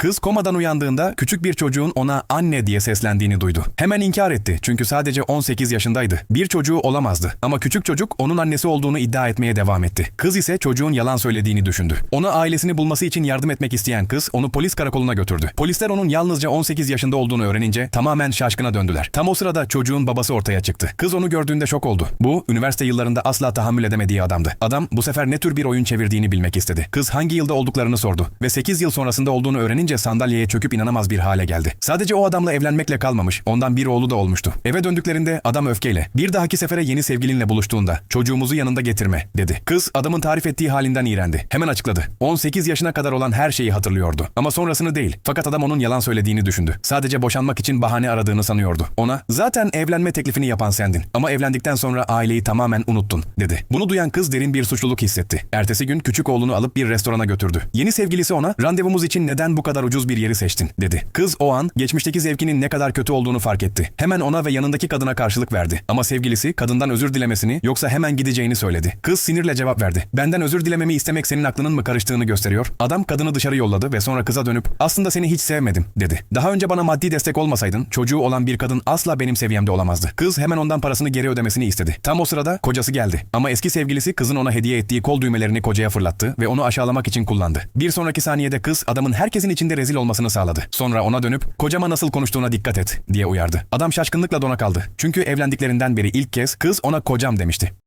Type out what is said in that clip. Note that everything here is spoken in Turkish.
Kız komadan uyandığında küçük bir çocuğun ona anne diye seslendiğini duydu. Hemen inkar etti çünkü sadece 18 yaşındaydı. Bir çocuğu olamazdı ama küçük çocuk onun annesi olduğunu iddia etmeye devam etti. Kız ise çocuğun yalan söylediğini düşündü. Ona ailesini bulması için yardım etmek isteyen kız onu polis karakoluna götürdü. Polisler onun yalnızca 18 yaşında olduğunu öğrenince tamamen şaşkına döndüler. Tam o sırada çocuğun babası ortaya çıktı. Kız onu gördüğünde şok oldu. Bu üniversite yıllarında asla tahammül edemediği adamdı. Adam bu sefer ne tür bir oyun çevirdiğini bilmek istedi. Kız hangi yılda olduklarını sordu ve 8 yıl sonrasında olduğunu öğrenince sandalyeye çöküp inanamaz bir hale geldi. Sadece o adamla evlenmekle kalmamış, ondan bir oğlu da olmuştu. Eve döndüklerinde adam öfkeyle bir dahaki sefere yeni sevgilinle buluştuğunda çocuğumuzu yanında getirme dedi. Kız adamın tarif ettiği halinden iğrendi. Hemen açıkladı. 18 yaşına kadar olan her şeyi hatırlıyordu. Ama sonrasını değil. Fakat adam onun yalan söylediğini düşündü. Sadece boşanmak için bahane aradığını sanıyordu. Ona zaten evlenme teklifini yapan sendin. Ama evlendikten sonra aileyi tamamen unuttun dedi. Bunu duyan kız derin bir suçluluk hissetti. Ertesi gün küçük oğlunu alıp bir restorana götürdü. Yeni sevgilisi ona randevumuz için neden bu kadar ucuz bir yeri seçtin dedi. Kız o an geçmişteki zevkinin ne kadar kötü olduğunu fark etti. Hemen ona ve yanındaki kadına karşılık verdi. Ama sevgilisi kadından özür dilemesini yoksa hemen gideceğini söyledi. Kız sinirle cevap verdi. Benden özür dilememi istemek senin aklının mı karıştığını gösteriyor. Adam kadını dışarı yolladı ve sonra kıza dönüp aslında seni hiç sevmedim dedi. Daha önce bana maddi destek olmasaydın çocuğu olan bir kadın asla benim seviyemde olamazdı. Kız hemen ondan parasını geri ödemesini istedi. Tam o sırada kocası geldi. Ama eski sevgilisi kızın ona hediye ettiği kol düğmelerini kocaya fırlattı ve onu aşağılamak için kullandı. Bir sonraki saniyede kız adamın herkesin içinde rezil olmasını sağladı. Sonra ona dönüp kocama nasıl konuştuğuna dikkat et diye uyardı. Adam şaşkınlıkla dona kaldı. Çünkü evlendiklerinden beri ilk kez kız ona kocam demişti.